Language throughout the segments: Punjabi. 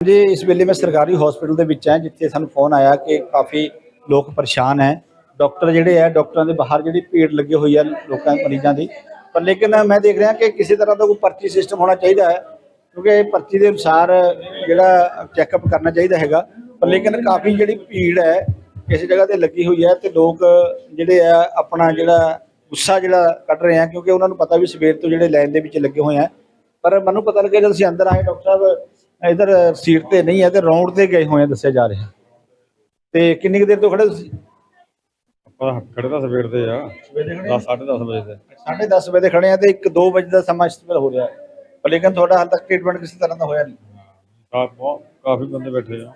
ਜੀ ਇਸ ਵੇਲੇ ਮੈਂ ਸਰਕਾਰੀ ਹਸਪੀਟਲ ਦੇ ਵਿੱਚ ਹਾਂ, ਜਿੱਥੇ ਸਾਨੂੰ ਫੋਨ ਆਇਆ ਕਿ ਕਾਫੀ ਲੋਕ ਪਰੇਸ਼ਾਨ ਹੈ। ਡਾਕਟਰ ਜਿਹੜੇ ਹੈ ਡਾਕਟਰਾਂ ਦੇ ਬਾਹਰ ਜਿਹੜੀ ਭੀੜ ਲੱਗੀ ਹੋਈ ਹੈ ਲੋਕਾਂ ਮਰੀਜ਼ਾਂ ਦੀ। ਪਰ ਲੇਕਿਨ ਮੈਂ ਦੇਖ ਰਿਹਾ ਕਿ ਕਿਸੇ ਤਰ੍ਹਾਂ ਦਾ ਕੋਈ ਪਰਚੀ ਸਿਸਟਮ ਹੋਣਾ ਚਾਹੀਦਾ ਹੈ, ਕਿਉਂਕਿ ਪਰਚੀ ਦੇ ਅਨੁਸਾਰ ਜਿਹੜਾ ਚੈੱਕਅਪ ਕਰਨਾ ਚਾਹੀਦਾ ਹੈਗਾ। ਪਰ ਲੇਕਿਨ ਕਾਫੀ ਜਿਹੜੀ ਭੀੜ ਹੈ, ਇਸ ਜਗ੍ਹਾ ਤੇ ਲੱਗੀ ਹੋਈ ਹੈ ਤੇ ਲੋਕ ਜਿਹੜੇ ਆ ਆਪਣਾ ਜਿਹੜਾ ਗੁੱਸਾ ਜਿਹੜਾ ਕੱਢ ਰਹੇ ਆ ਕਿਉਂਕਿ ਉਹਨਾਂ ਨੂੰ ਪਤਾ ਵੀ ਸਵੇਰ ਤੋਂ ਜਿਹੜੇ ਲਾਈਨ ਦੇ ਵਿੱਚ ਲੱਗੇ ਹੋਏ ਆ ਪਰ ਮੈਨੂੰ ਪਤਾ ਲੱਗਿਆ ਜਦੋਂ ਅਸੀਂ ਅੰਦਰ ਆਏ ਡਾਕਟਰ ਸਾਹਿਬ ਇਧਰ ਸੀਟ ਤੇ ਨਹੀਂ ਹੈ ਤੇ ਰੌਂਡ ਤੇ ਗਏ ਹੋਏ ਆ ਦੱਸਿਆ ਜਾ ਰਿਹਾ। ਤੇ ਕਿੰਨੀ ਦੇਰ ਤੋਂ ਖੜੇ ਤੁਸੀਂ? ਆਪਾਂ ਖੜੇ ਤਾਂ ਸਵੇਰ ਦੇ ਆ 10:30 ਵਜੇ ਦੇ। 10:30 ਵਜੇ ਖੜੇ ਆ ਤੇ 1-2 ਵਜੇ ਦਾ ਸਮਾਂ ਇਸਤੇਮਾਲ ਹੋ ਰਿਹਾ ਪਰ ਲੇਕਿਨ ਤੁਹਾਡਾ ਹਾਲ ਤੱਕ ਟ੍ਰੀਟਮੈਂਟ ਕਿਸੇ ਤਰ੍ਹਾਂ ਦਾ ਹੋਇਆ ਨਹੀਂ। ਕਾਫੀ ਬੰਦੇ ਬੈਠੇ ਆ।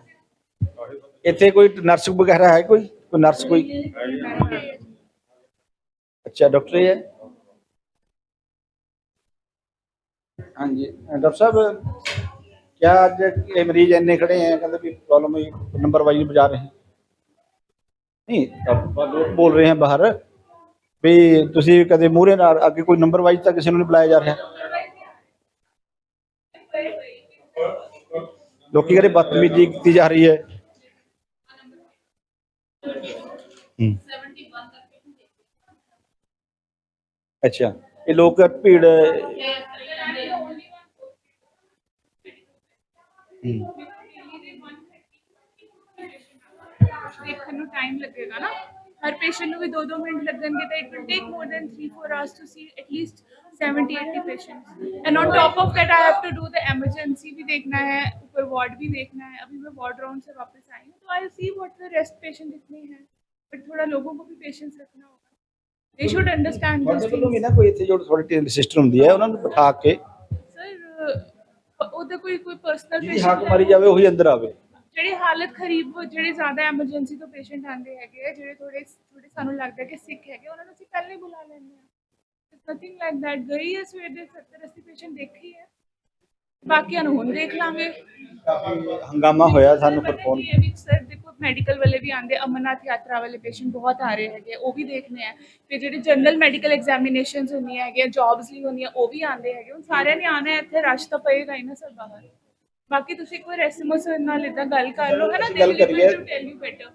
ਇੱਥੇ ਕੋਈ ਨਰਸ ਵਗੈਰਾ ਹੈ ਕੋਈ? ਕੋਈ ਨਰਸ ਕੋਈ? ਅੱਛਾ ਡਾਕਟਰ ਹੈ? ਹਾਂਜੀ ਡਾਕਟਰ ਸਾਹਿਬ क्या आज ये मरीज इन्ने खड़े हैं कहते भी प्रॉब्लम हुई नंबर वाइज बजा रहे हैं नहीं अब लोग बोल रहे हैं बाहर ਵੀ ਤੁਸੀਂ ਕਦੇ ਮੂਹਰੇ ਨਾਲ ਅੱਗੇ ਕੋਈ ਨੰਬਰ ਵਾਈਜ਼ ਤਾਂ ਕਿਸੇ ਨੂੰ ਨਹੀਂ ਬੁਲਾਇਆ ਜਾ ਰਿਹਾ ਲੋਕੀ ਕਹਿੰਦੇ ਬਦਤਮੀਜ਼ੀ ਕੀਤੀ ਜਾ ਰਹੀ ਹੈ ਹੂੰ ਅੱਛਾ ਇਹ ਲੋਕ ਭੀੜ ਦੇਖਣ ਨੂੰ ਟਾਈਮ ਲੱਗੇਗਾ ਨਾ ਹਰ ਪੇਸ਼ੈਂਟ ਨੂੰ ਵੀ 2-2 ਮਿੰਟ ਲੱਗਣਗੇ ਤਾਂ it will take more than 3-4 hours to see at least 70-80 patients and on top of that I have to do the emergency भी देखना है ऊपर वार्ड भी देखना है अभी मैं वार्ड राउंड से वापस आई हूँ तो आई see what the rest patient इतने हैं बट थोड़ा लोगों को भी पेशेंस रखना होगा they should understand ਤੁਹਾਡੇ these ਵੱਲੋਂ ਵੀ things ਨਾ ਕੋਈ ਇੱਥੇ ਜੋ ਥੋੜੀ ਸਿਸਟਰ ਹੁੰਦੀ ਹੈ ਉਹਨਾਂ ਨੂੰ ਬਿਠਾ ਕੇ sir ਉਹਦਾ ਕੋਈ ਕੋਈ ਪਰਸਨਲ ਜਿਹਦੀ ਹੱਕ ਮਾਰੀ ਜਾਵੇ ਉਹੀ ਅੰਦਰ ਆਵੇ। ਜਿਹੜੀ ਹਾਲਤ ਖਰੀਬ ਜਿਹੜੇ ਜ਼ਿਆਦਾ ਐਮਰਜੈਂਸੀ ਤੋਂ ਪੇਸ਼ੈਂਟ ਆਉਂਦੇ ਹੈਗੇ ਆ ਜਿਹੜੇ ਥੋੜੇ ਥੋੜੇ ਸਾਨੂੰ ਲੱਗਦਾ ਕਿ ਸਿੱਖ ਹੈਗੇ ਉਹਨਾਂ ਨੂੰ ਅਸੀਂ ਪਹਿਲਾਂ ਬੁਲਾ ਲੈਂਦੇ ਆ ਨਥਿੰਗ ਲਾਈਕ ਦੈਟ ਗਈ ਹੈ ਸਵੇਰ ਦੇ 70 80 ਪੇਸ਼ੈਂਟ ਦੇਖੀ ਹੈ ਬਾਕੀਆਂ ਨੂੰ ਹੁਣ ਦੇਖ ਲਾਂਗੇ। ਕਾਫੀ ਹੰਗਾਮਾ ਹੋਇਆ ਸਾਨੂੰ ਫਿਰ ਫੋਨ ਸਰ ਮੈਡੀਕਲ ਵਾਲੇ ਵੀ ਆਉਂਦੇ ਅਮਰਨਾਥ ਯਾਤਰਾ ਵਾਲੇ ਪੇਸ਼ੈਂਟ ਬਹੁਤ ਆ ਰਹੇ ਹੈਗੇ ਉਹ ਵੀ ਦੇਖਣੇ ਆ। ਫਿਰ ਜਿਹੜੇ ਜਨਰਲ ਮੈਡੀਕਲ ਐਗਜ਼ਾਮੀਨੇਸ਼ਨਸ ਹੁੰਦੀਆਂ ਹੈਗੀਆਂ ਜੌਬਸ ਲਈ ਹੁੰਦੀਆਂ ਉਹ ਵੀ ਆਉਂਦੇ ਹੈਗੇ। ਹੁਣ ਸਾਰਿਆਂ ਨੇ ਆਣਾ ਹੈ ਇੱਥੇ ਰਸ਼ ਤਾਂ ਪਏਗਾ ਹੀ ਨਾ ਸਰ ਬਾਹਰ। ਬਾਕੀ ਤੁਸੀਂ ਇੱਕ ਵਾਰ ਐਸਐਮਐਸ ਨਾਲ ਇਦਾਂ ਗੱਲ ਕਰ ਲਓ ਹੈ ਨਾ? ਗੱਲ ਕਰੀਏ। ਟੈਲ ਯੂ ਬੈਟਰ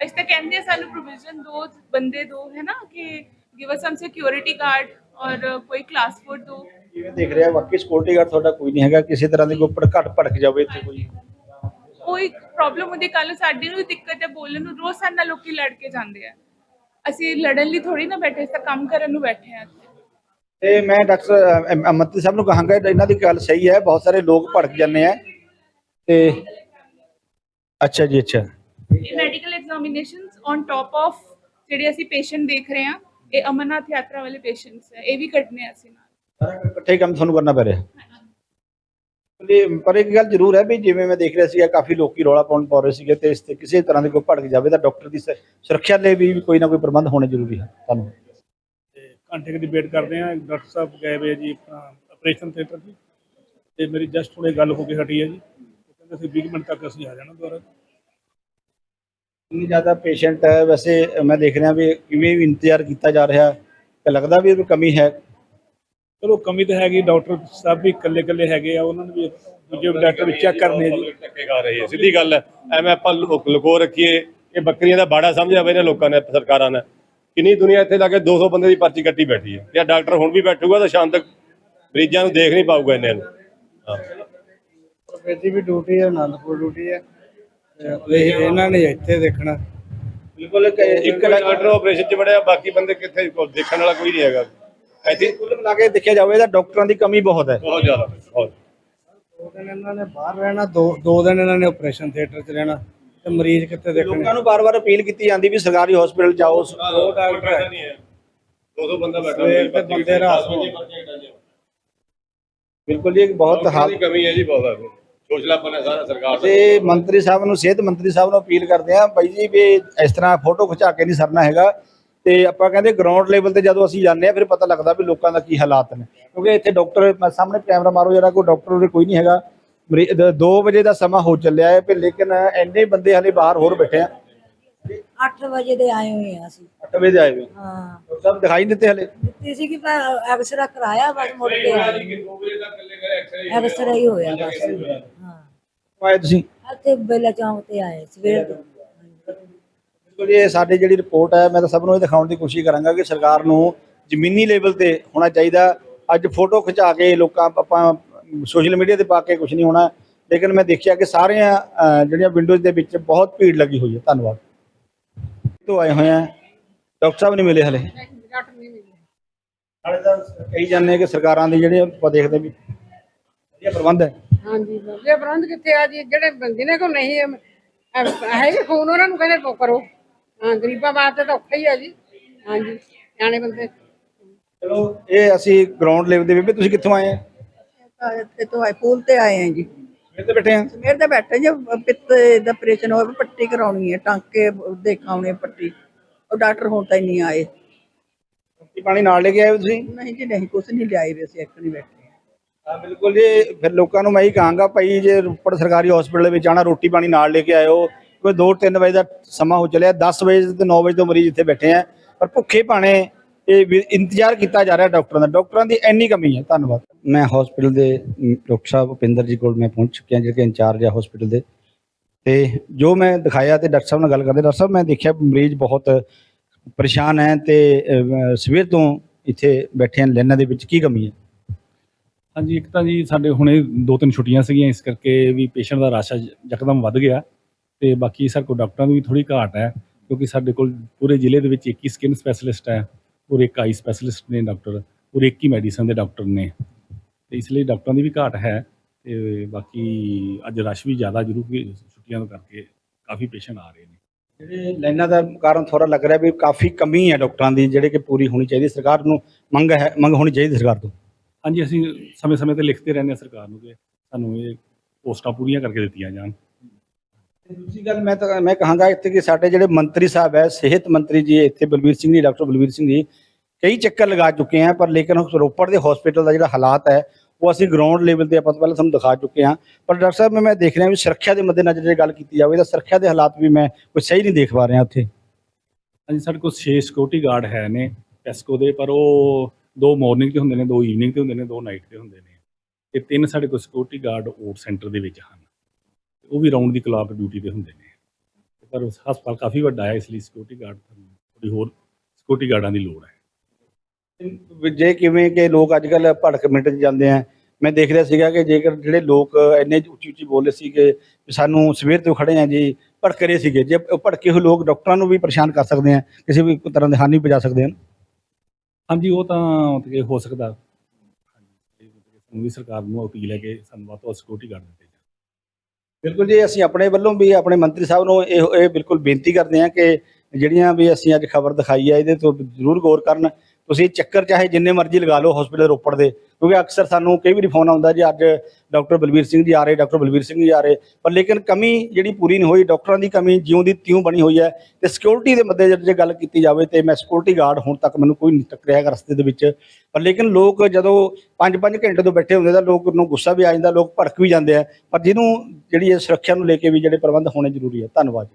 ਅਸੀਂ ਤਾਂ ਕਹਿੰਦੇ ਆ ਸਾਨੂੰ ਪ੍ਰੋਵੀਜ਼ਨ ਦੋ ਬੰਦੇ ਦੋ ਹੈ ਨਾ? ਕਿ give us some security guard ਔਰ ਕੋਈ ਕਲਾਸ ਫੋਰ ਦੋ। ਕਿਵੇਂ ਦੇਖ ਰਿਹਾ ਬਾਕੀ ਸਿਕਿਉਰਿਟੀ ਗਾਰਡ ਤੁਹਾਡਾ ਕੋਈ ਨਹੀਂ ਹੈਗਾ ਕਿਸੇ ਤਰ੍ਹਾਂ ਦੀ ਕੋਈ ਘੱਟ ਭੜਕ ਜਾਵੇ ਇੱਥੇ ਕੋਈ। ਕੋਈ ਪ੍ਰੋਬਲਮ ਹੁੰਦੀ ਕੱਲ ਸਾਡੀ ਨੂੰ ਦਿੱਕਤ ਹੈ ਬੋਲਣ ਨੂੰ ਰੋਜ਼ ਸਾਡੇ ਨਾਲ ਲੋਕੀ ਲੜ ਕੇ ਜਾਂਦੇ ਆ। ਅਸੀਂ ਲੜਨ ਲਈ ਥੋੜੀ ਨਾ ਬੈਠੇ ਅਸੀਂ ਤਾਂ ਕੰਮ ਕਰਨ ਨੂੰ ਬੈਠੇ ਆ ਤੇ ਮੈਂ ਡਾਕਟਰ ਅਮਰਤੀ ਸਾਹਿਬ ਨੂੰ ਕਹਾਂਗਾ ਇਹਨਾਂ ਦੀ ਗੱਲ ਸਹੀ ਹੈ ਬਹੁਤ ਸਾਰੇ ਲੋਕ ਭੜਕ ਜਾਂਦੇ ਆ। ਤੇ ਅੱਛਾ ਜੀ ਅੱਛਾ। ਇਹ medical examinations on top of ਜਿਹੜੇ ਅਸੀਂ ਪੇਸ਼ੈਂਟ ਦੇਖ ਰਹੇ ਆ ਇਹ ਅਮਰਨਾਥ ਯਾਤਰਾ ਵਾਲੇ ਪੇਸ਼ੈਂਟਸ ਹੈ ਇਹ ਵੀ ਕੱਢਨੇ ਆ ਅਸੀਂ ਨਾਲ। ਇਕੱਠੇ ਕੰਮ ਤੁਹਾਨੂੰ ਕਰਨਾ ਪੈ ਰਿਹਾ। ਤੇ ਪਰ ਇੱਕ ਗੱਲ ਜ਼ਰੂਰ ਹੈ ਵੀ ਜਿਵੇਂ ਮੈਂ ਦੇਖ ਰਿਹਾ ਸੀਗਾ ਕਾਫੀ ਲੋਕੀ ਰੌਲਾ ਪਾਉਣ ਪਾ ਰਹੇ ਸੀਗੇ ਤੇ ਇਸ ਤੇ ਕਿਸੇ ਤਰ੍ਹਾਂ ਦੀ ਕੋਈ ਭੜਕ ਜਾਵੇ ਤਾਂ ਡਾਕਟਰ ਦੀ ਸੁਰੱਖਿਆ ਲਈ ਵੀ ਕੋਈ ਨਾ ਕੋਈ ਪ੍ਰਬੰਧ ਹੋਣੇ ਜ਼ਰੂਰੀ ਹੈ ਤੁਹਾਨੂੰ ਤੇ ਘੰਟੇ ਦੀ ਵੇਟ ਕਰਦੇ ਆ ਡਾਕਟਰ ਸਾਹਿਬ ਗਏ ਵੇ ਜੀ ਆਪਣਾ ਆਪਰੇਸ਼ਨ ਥੀਏਟਰ 'ਚ ਤੇ ਮੇਰੀ ਜਸਟ ਹੁਣੇ ਗੱਲ ਹੋ ਕੇ ਹਟੀ ਹੈ ਜੀ। ਕਹਿੰਦੇ ਸੀ 20 ਮਿੰਟ ਤੱਕ ਅਸੀਂ ਆ ਜਾਣਾ ਦੁਬਾਰਾ। ਇੰਨੀ ਜ਼ਿਆਦਾ ਪੇਸ਼ੈਂਟ ਹੈ। ਵੈਸੇ ਮੈਂ ਦੇਖ ਰਿਹਾ ਵੀ ਕਿਵੇਂ ਵੀ ਇੰਤਜ਼ਾਰ ਕੀਤਾ ਜਾ ਰਿਹਾ ਤੇ ਲੱਗਦਾ ਵੀ ਇਹ ਕਮੀ ਹੈ। ਚਲੋ ਕਮੀ ਤਾਂ ਹੈਗੀ ਡਾਕਟਰ ਸਾਹਿਬ ਵੀ ਇਕੱਲੇ ਇਕੱਲੇ ਹੈਗੇ ਆ ਉਹਨਾਂ ਨੂੰ ਵੀ ਦੂਜੇ ਡਾਕਟਰ ਵੀ ਚੈੱਕ ਕਰਨੇ ਜੀ। ਰਹੀ ਹੈ ਸਿੱਧੀ ਗੱਲ ਹੈ ਐਵੇਂ ਆਪਾਂ ਲੁਕੋ ਰੱਖੀਏ ਇਹ ਬੱਕਰੀਆਂ ਦਾ ਬਾੜਾ ਸਮਝਿਆ ਵੇ ਨੇ ਲੋਕਾਂ ਨੇ ਸਰਕਾਰਾਂ ਨੇ। ਕਿੰਨੀ ਦੁਨੀਆ ਇੱਥੇ ਲਾ ਕੇ 200 ਬੰਦੇ ਦੀ ਪਰਚੀ ਕੱਟੀ ਬੈਠੀ ਹੈ। ਜੇ ਡਾਕਟਰ ਹੁਣ ਵੀ ਬੈਠੂਗਾ ਤਾਂ ਸ਼ਾਮ ਤੱਕ ਮਰੀਜ਼ਾਂ ਨੂੰ ਦੇਖ ਨਹੀਂ ਪਾਊਗਾ ਇਹਨਾਂ ਨੂੰ। ਹਾਂ। ਵੀ ਡਿਊਟੀ ਹੈ ਆਨੰਦਪੁਰ ਡਿਊਟੀ ਹੈ ਇਹਨਾਂ ਨੇ ਇੱਥੇ ਦੇਖਣਾ। ਬਿਲਕੁਲ ਇੱਕ ਡਾਕਟਰ ਆਪਰੇਸ਼ਨ 'ਚ ਵੜਿਆ ਬਾਕੀ ਬੰਦੇ ਕਿੱਥੇ ਦੇਖਣ ਵਾਲਾ ਕੋਈ ਨਹੀਂ ਹੈਗਾ। ਇੱਥੇ ਕੁੱਲ ਮਿਲਾ ਕੇ ਦੇਖਿਆ ਜਾਵੇ ਤਾਂ ਡਾਕਟਰਾਂ ਦੀ ਕਮੀ ਬਹੁਤ ਹੈ। ਬਹੁਤ ਜ਼ਿਆਦਾ ਬਹੁਤ ਦੋ ਦਿਨ ਇਹਨਾਂ ਨੇ ਬਾਹਰ ਰਹਿਣਾ ਦੋ ਦੋ ਦਿਨ ਇਹਨਾਂ ਨੇ ਆਪਰੇਸ਼ਨ ਥੀਏਟਰ 'ਚ ਰਹਿਣਾ ਤੇ ਮਰੀਜ਼ ਕਿੱਥੇ ਦੇਖਣੇ ਲੋਕਾਂ ਨੂੰ ਬਾਰ-ਬਾਰ ਅਪੀਲ ਕੀਤੀ ਜਾਂਦੀ ਵੀ ਸਰਕਾਰੀ ਹਸਪੀਟਲ ਜਾਓ। ਦੋ ਡਾਕਟਰ ਹੈ ਨਹੀਂ ਹੈ। 200 ਬੰਦਾ ਬੈਠਾ ਸਵੇਰ ਤੇ ਬੰਦੇ ਰਾਤ ਨੂੰ। ਬਿਲਕੁਲ ਜੀ ਇੱਕ ਬਹੁਤ ਹਾਲ ਦੀ ਕਮੀ ਹੈ ਜੀ ਬਹੁਤ ਸੋਚਲਾਪਨ ਹੈ ਸਾਰਾ ਸਰਕਾਰ ਤੇ ਮੰਤਰੀ ਸਾਹਿਬ ਨੂੰ ਸਿਹਤ ਮੰਤਰੀ ਸਾਹਿਬ ਨੂੰ ਅਪੀਲ ਕਰਦੇ ਆ ਬਾਈ ਜੀ ਵੀ ਇਸ ਤਰ੍ਹਾਂ ਫੋਟੋ ਖਿਚਾ ਕੇ ਨਹੀਂ ਸਰਨਾ ਹੈਗਾ। ਤੇ ਆਪਾਂ ਕਹਿੰਦੇ ਗਰਾਊਂਡ ਲੈਵਲ ਤੇ ਜਦੋਂ ਅਸੀਂ ਜਾਂਦੇ ਆ ਫਿਰ ਪਤਾ ਲੱਗਦਾ ਵੀ ਲੋਕਾਂ ਦਾ ਕੀ ਹਾਲਾਤ ਨੇ। ਕਿਉਂਕਿ ਇੱਥੇ ਡਾਕਟਰ ਸਾਹਮਣੇ ਕੈਮਰਾ ਮਾਰੋ ਜਰਾ ਕੋਈ ਡਾਕਟਰ ਉਰੇ ਕੋਈ ਨਹੀਂ ਹੈਗਾ। 2 ਵਜੇ ਦਾ ਸਮਾਂ ਹੋ ਚੱਲਿਆ ਹੈ ਪਰ ਲੇਕਿਨ ਇੰਨੇ ਬੰਦੇ ਹਲੇ ਬਾਹਰ ਹੋਰ ਬੈਠੇ ਆ। 8 ਵਜੇ ਦੇ ਆਏ ਹੋਏ ਆ ਅਸੀਂ। 8 ਵਜੇ ਦੇ ਆਏ ਹੋਏ। ਹਾਂ। ਸਾਹਿਬ ਦਿਖਾਈ ਨਹੀਂ ਦਿੱਤੇ ਹਲੇ? ਦਿੱਤੀ ਸੀ ਕਿ ਮੈਂ ਐਕਸਰਾ ਕਰਾਇਆ ਬਸ ਮੁੜ ਕੇ ਆ। ਐਕਸਰਾ ਹੀ ਹੋਇਆ ਬਸ। ਹਾਂ ਆਏ ਤੁਸੀਂ? ਇੱਥੇ ਬੇਲਾ ਚੌਂਕ ਤੇ ਆਏ ਸਵੇਰ ਤੋਂ। ਬਿਲਕੁਲ ਇਹ ਸਾਡੇ ਜਿਹੜੀ ਰਿਪੋਰਟ ਹੈ, ਮੈਂ ਤਾਂ ਸਭ ਨੂੰ ਇਹ ਦਿਖਾਉਣ ਦੀ ਕੋਸ਼ਿਸ਼ ਕਰਾਂਗਾ ਕਿ ਸਰਕਾਰ ਨੂੰ ਜ਼ਮੀਨੀ ਲੈਵਲ ਤੇ ਹੋਣਾ ਚਾਹੀਦਾ। ਅੱਜ ਫੋਟੋ ਖਿਚਾ ਕੇ ਲੋਕਾਂ ਆਪਾਂ ਸੋਸ਼ਲ ਮੀਡੀਆ ਤੇ ਪਾ ਕੇ ਕੁਝ ਨਹੀਂ ਹੋਣਾ। ਲੇਕਿਨ ਮੈਂ ਦੇਖਿਆ ਕਿ ਸਾਰੀਆਂ ਜਿਹੜੀਆਂ ਵਿੰਡੋਜ਼ ਦੇ ਵਿੱਚ ਬਹੁਤ ਭੀੜ ਲੱਗੀ ਹੋਈ ਹੈ। ਧੰਨਵਾਦ। ਤੋਂ ਆਏ ਹੋਏ ਆ ਡਾਕਟਰ ਸਾਹਿਬ ਨਹੀਂ ਮਿਲੇ ਹਲੇ। ਹਾਲੇ ਤਾਂ ਕਹੀ ਜਾਂਦੇ ਕਿ ਸਰਕਾਰਾਂ ਦੀ ਜਿਹੜੇ ਆਪਾਂ ਦੇਖਦੇ ਵੀ ਵਧੀਆ ਪ੍ਰਬੰਧ ਹੈ। ਹਾਂਜੀ, ਵਧੀਆ ਪ੍ਰਬੰਧ ਕਿੱਥੇ ਆ ਜੀ? ਜਿਹੜੇ ਬੰਦੇ ਨੇ ਕੋ ਨਹੀਂ ਹੈ ਹੈਗੇ ਫੋਨ ਉਹਨਾਂ ਨੂੰ ਕਹਿੰਦੇ ਕਰੋ। ਹਾਂ ਗਰੀਬਾਂ ਵਾਸਤੇ ਤਾਂ ਔਖਾ ਹੀ ਆ ਜੀ। ਹਾਂਜੀ ਸਿਆਣੇ ਬੰਦੇ। ਚਲੋ ਇਹ ਅਸੀਂ ਗਰਾਊਂਡ ਲੈਵਲ ਦੇ ਵੀ ਤੁਸੀਂ ਕਿੱਥੋਂ ਆਏ ਆ? ਇੱਥੇ ਤੋਂ ਆਏ ਪੂਲ ਤੇ ਆਏ ਆ ਜੀ। ਇੱਥੇ ਬੈਠੇ ਆ? ਸਵੇਰ ਦੇ ਬੈਠੇ ਜੇ ਪਿੱਤ ਦਾ ਆਪਰੇਸ਼ਨ ਹੋਇਆ ਪੱਟੀ ਕਰਾਉਣੀ ਹੈ ਟਾਂਕੇ ਦੇਖਾਉਣੇ ਪੱਟੀ। ਉਹ ਡਾਕਟਰ ਹੁਣ ਤਾਂ ਨਹੀਂ ਆਏ। ਰੋਟੀ ਪਾਣੀ ਨਾਲ ਲੈ ਕੇ ਆਏ ਹੋ ਤੁਸੀਂ? ਨਹੀਂ ਜੀ ਨਹੀਂ ਕੁਛ ਨਹੀਂ ਲਿਆਏ ਵੀ ਅਸੀਂ ਇੱਕ ਨਹੀਂ ਬੈਠੇ। ਹਾਂ ਬਿਲਕੁਲ ਜੀ ਫਿਰ ਲੋਕਾਂ ਨੂੰ ਮੈਂ ਹੀ ਕਹਾਂਗਾ ਭਾਈ ਜੇ ਰੋਪੜ ਸਰਕਾਰੀ ਹਸਪੀਟਲ ਵਿੱਚ ਰੋਟੀ ਪਾਣੀ ਨਾਲ ਲੈ ਕੇ ਆਇਓ। ਕੋਈ 2-3 ਵਜੇ ਦਾ ਸਮਾਂ ਹੋ ਚੱਲਿਆ 10 ਵਜੇ ਤੇ 9 ਵਜੇ ਤੋਂ ਮਰੀਜ਼ ਇੱਥੇ ਬੈਠੇ ਆ। ਪਰ ਭੁੱਖੇ ਭਾਣੇ ਇਹ ਵੀ ਇੰਤਜ਼ਾਰ ਕੀਤਾ ਜਾ ਰਿਹਾ ਡਾਕਟਰਾਂ ਦਾ। ਡਾਕਟਰਾਂ ਦੀ ਇੰਨੀ ਕਮੀ ਹੈ। ਧੰਨਵਾਦ। ਮੈਂ ਹਸਪੀਟਲ ਦੇ ਡਾਕਟਰ ਸਾਹਿਬ ਭੁਪਿੰਦਰ ਜੀ ਕੋਲ ਮੈਂ ਪਹੁੰਚ ਚੁੱਕਿਆ ਜਿਹੜੇ ਇੰਚਾਰਜ ਆ ਹਸਪੀਟਲ ਦੇ। ਤੇ ਜੋ ਮੈਂ ਦਿਖਾਇਆ ਤੇ ਡਾਕਟਰ ਸਾਹਿਬ ਨਾਲ ਗੱਲ ਕਰਦੇ ਡਾਕਟਰ ਸਾਹਿਬ ਮੈਂ ਦੇਖਿਆ ਮਰੀਜ਼ ਬਹੁਤ ਪਰੇਸ਼ਾਨ ਹੈ ਤੇ ਸਵੇਰ ਤੋਂ ਇੱਥੇ ਬੈਠੇ ਹਨ ਲਾਈਨਾਂ ਦੇ ਵਿੱਚ ਕੀ ਕਮੀ ਹੈ? ਹਾਂਜੀ ਇੱਕ ਤਾਂ ਜੀ ਸਾਡੇ ਹੁਣੇ ਦੋ ਤਿੰਨ ਛੁੱਟੀਆਂ ਸੀਗੀਆਂ ਇਸ ਕਰਕੇ ਵੀ ਪੇਸ਼ੈਂਟ ਦਾ ਰਸ਼ ਯਕਦਮ ਵੱਧ ਗਿਆ। ਤੇ ਬਾਕੀ ਸਾਡੇ ਕੋਲ ਡਾਕਟਰਾਂ ਦੀ ਵੀ ਥੋੜੀ ਘਾਟ ਹੈ ਕਿਉਂਕਿ ਸਾਡੇ ਕੋਲ ਪੂਰੇ ਜ਼ਿਲ੍ਹੇ ਦੇ ਵਿੱਚ ਇੱਕ ਹੀ ਸਕਿਨ ਸਪੈਸ਼ਲਿਸਟ ਹੈ ਔਰ ਇੱਕ ਆਈ ਸਪੈਸ਼ਲਿਸਟ ਨੇ ਡਾਕਟਰ ਔਰ ਇੱਕ ਹੀ ਮੈਡੀਸਨ ਦੇ ਡਾਕਟਰ ਨੇ। ਤੇ ਇਸ ਲਈ ਡਾਕਟਰਾਂ ਦੀ ਵੀ ਘਾਟ ਹੈ ਤੇ ਬਾਕੀ ਅੱਜ ਰਸ਼ ਵੀ ਜ਼ਿਆਦਾ ਜ਼ਰੂਰ ਕਿ ਛੁੱਟੀਆਂ ਤੋਂ ਕਰਕੇ ਕਾਫੀ ਪੇਸ਼ੈਂਟ ਆ ਰਹੇ ਨੇ। ਜਿਹੜੇ ਲਾਈਨਾਂ ਦਾ ਕਾਰਨ ਥੋੜਾ ਲੱਗ ਰਿਹਾ ਵੀ ਕਾਫੀ ਕਮੀ ਹੈ ਡਾਕਟਰਾਂ ਦੀ ਜਿਹੜੇ ਕਿ ਪੂਰੀ ਹੋਣੀ ਚਾਹੀਦੀ ਸਰਕਾਰ ਨੂੰ ਮੰਗ ਹੈ ਮੰਗ ਹੋਣੀ ਚਾਹੀਦੀ ਸਰਕਾਰ ਤੋਂ। ਹਾਂਜੀ ਅਸੀਂ ਸਮੇਂ-ਸਮੇਂ ਤੇ ਲਿਖਦੇ ਰਹਿੰਦੇ ਹਾਂ ਸਰਕਾਰ ਨੂੰ ਕਿ ਸਾਨੂੰ ਇਹ ਪੋਸਟਾਂ ਪੂਰੀਆਂ ਕਰਕੇ ਦਿੱਤੀਆਂ ਜਾਣ। ਦੂਜੀ ਗੱਲ ਮੈਂ ਤਾਂ, ਮੈਂ ਕਹਾਂਗਾ ਇੱਥੇ ਕਿ ਸਾਡੇ ਜਿਹੜੇ ਮੰਤਰੀ ਸਾਹਿਬ ਹੈ, ਸਿਹਤ ਮੰਤਰੀ ਜੀ, ਇੱਥੇ ਬਲਬੀਰ ਸਿੰਘ ਜੀ, ਡਾਕਟਰ ਬਲਬੀਰ ਸਿੰਘ ਜੀ, ਕਈ ਚੱਕਰ ਲਗਾ ਚੁੱਕੇ ਆ, ਪਰ ਲੇਕਿਨ ਉਸ ਰੋਪੜ ਦੇ ਹਸਪੀਟਲ ਦਾ ਜਿਹੜਾ ਹਾਲਾਤ ਹੈ, ਉਹ ਅਸੀਂ ਗਰਾਊਂਡ ਲੈਵਲ ਤੇ ਆਪਾਂ ਤੋਂ ਪਹਿਲਾਂ ਤੁਹਾਨੂੰ ਦਿਖਾ ਚੁੱਕੇ ਹਾਂ ਪਰ ਡਾਕਟਰ ਸਾਹਿਬ, ਮੈਂ- ਮੈਂ ਦੇਖ ਰਿਹਾ ਵੀ ਸੁਰੱਖਿਆ ਦੇ ਮੱਦੇਨਜ਼ਰ ਜੇ ਗੱਲ ਕੀਤੀ ਜਾਵੇ, ਤਾਂ ਸੁਰੱਖਿਆ ਦੇ ਹਾਲਾਤ ਵੀ ਮੈਂ ਕੋਈ ਸਹੀ ਨਹੀਂ ਦੇਖ ਪਾ ਰਿਹਾ ਉੱਥੇ ਹਾਂਜੀ, ਸਾਡੇ ਕੋਲ 6 ਸਿਕਿਉਰਿਟੀ ਗਾਰਡ ਹੈ ਨੇ ਟੈਸਕੋ ਦੇ, ਪਰ ਉਹ ਦੋ ਮਾਰਨਿੰਗ ਤੇ ਹੁੰਦੇ ਨੇ, ਦੋ ਈਵਨਿੰਗ ਤੇ ਹੁੰਦੇ ਨੇ, ਦੋ ਨਾਈਟ ਤੇ ਹੁੰਦੇ ਨੇ। ਤੇ ਤਿੰਨ ਸਾਡੇ ਕੋਲ ਸਿਕਿਉਰਿਟੀ ਗਾਰਡ ਓਟ ਸੈਂਟਰ ਦੇ ਵਿੱਚ ਹਨ। ਉਹ ਵੀ ਰਾਉਂਡ ਦੀ ਕਲਾਕ ਡਿਊਟੀ ਤੇ ਹੁੰਦੇ ਨੇ। ਪਰ ਉਸ ਹਸਪਤਾਲ ਕਾਫੀ ਵੱਡਾ ਹੈ ਇਸ ਲਈ ਸਿਕਿਉਰਿਟੀ ਗਾਰਡ ਥੋੜੀ ਹੋਰ ਸਿਕਿਉਰਿਟੀ ਗਾਰਡਾਂ ਦੀ ਲੋੜ ਹੈ। ਜੇ ਕਿਵੇਂ ਕਿ ਲੋਕ ਅੱਜ ਕੱਲ ਭੜਕ ਮਿੰਟ 'ਚ ਜਾਂਦੇ ਆ। ਮੈਂ ਦੇਖ ਰਿਹਾ ਸੀਗਾ ਕਿ ਜੇਕਰ ਜਿਹੜੇ ਲੋਕ ਇੰਨੇ ਉੱਚੀ ਉੱਚੀ ਬੋਲੇ ਸੀ ਕਿ ਵੀ ਸਾਨੂੰ ਸਵੇਰ ਤੋਂ ਖੜੇ ਆ ਜੀ ਭੜਕ ਰਹੇ ਸੀਗੇ। ਜੇ ਉਹ ਭੜਕੇ ਹੋਏ ਲੋਕ ਡਾਕਟਰਾਂ ਨੂੰ ਵੀ ਪਰੇਸ਼ਾਨ ਕਰ ਸਕਦੇ ਆ ਕਿਸੇ ਵੀ ਤਰ੍ਹਾਂ ਦੀ ਹਾਨੀ ਪਹੁੰਚਾ ਸਕਦੇ ਹਨ। ਹਾਂਜੀ ਉਹ ਤਾਂ ਮਤਲਬ ਹੋ ਸਕਦਾ। ਹਾਂਜੀ ਇਹ ਮਤਲਬ ਸਰਕਾਰ ਨੂੰ ਅਪੀਲ ਹੈ ਕਿ ਸਾਨੂੰ ਵੱਧ ਤੋਂ ਸਿਕਿਉਰਿਟੀ ਗਾਰਡ ਦਿੱਤੇ ਬਿਲਕੁਲ ਜੀ, ਅਸੀਂ ਆਪਣੇ ਵੱਲੋਂ ਵੀ, ਆਪਣੇ ਮੰਤਰੀ ਸਾਹਿਬ ਨੂੰ ਇਹ ਇਹ ਬਿਲਕੁਲ ਬੇਨਤੀ ਕਰਦੇ ਹਾਂ ਕਿ ਜਿਹੜੀਆਂ ਵੀ ਅਸੀਂ ਅੱਜ ਖਬਰ ਦਿਖਾਈ ਹੈ ਇਹਦੇ ਤੋਂ ਜ਼ਰੂਰ ਗੌਰ ਕਰਨ। ਤੁਸੀਂ ਚੱਕਰ ਚਾਹੇ ਜਿੰਨੇ ਮਰਜ਼ੀ ਲਗਾ ਲਓ ਹਸਪੀਟਲ ਰੋਪੜ ਦੇ ਕਿਉਂਕਿ ਅਕਸਰ ਸਾਨੂੰ ਕਈ ਵਾਰੀ ਫੋਨ ਆਉਂਦਾ ਜੀ, ਅੱਜ ਡਾਕਟਰ ਬਲਬੀਰ ਸਿੰਘ ਜੀ ਆ ਰਹੇ, ਡਾਕਟਰ ਬਲਬੀਰ ਸਿੰਘ ਜੀ ਆ ਰਹੇ, ਪਰ ਲੇਕਿਨ ਕਮੀ ਜਿਹੜੀ ਪੂਰੀ ਨਹੀਂ ਹੋਈ, ਡਾਕਟਰਾਂ ਦੀ ਕਮੀ ਜਿਉਂ ਦੀ ਤਿਉਂ ਬਣੀ ਹੋਈ ਹੈ ਤੇ ਸਿਕਿਉਰਿਟੀ ਦੇ ਮੱਦੇ ਜੇ ਗੱਲ ਕੀਤੀ ਜਾਵੇ ਤੇ ਮੈਂ ਸਿਕਿਉਰਿਟੀ ਗਾਰਡ ਹੁਣ ਤੱਕ ਮੈਨੂੰ ਕੋਈ ਨਹੀਂ ਟੱਕਰਿਆ ਹੈਗਾ ਰਸਤੇ ਦੇ ਵਿੱਚ, ਪਰ ਲੇਕਿਨ ਲੋਕ ਜਦੋਂ 5-5 ਘੰਟੇ ਤੋਂ ਬੈਠੇ ਹੁੰਦੇ ਤਾਂ ਲੋਕ ਨੂੰ ਗੁੱਸਾ ਵੀ ਆ ਜਾਂਦਾ, ਲੋਕ ਭੜਕ ਵੀ ਜਾਂਦੇ ਆ, ਪਰ ਜਿਹਨੂੰ ਜਿਹੜੀ ਇਹ ਸੁਰੱਖਿਆ ਨੂੰ ਲੈ ਕੇ ਵੀ ਜਿਹੜੇ ਪ੍ਰਬੰਧ ਹੋਣੇ ਜ਼ਰੂਰੀ ਹੈ ਧੰਨਵਾਦ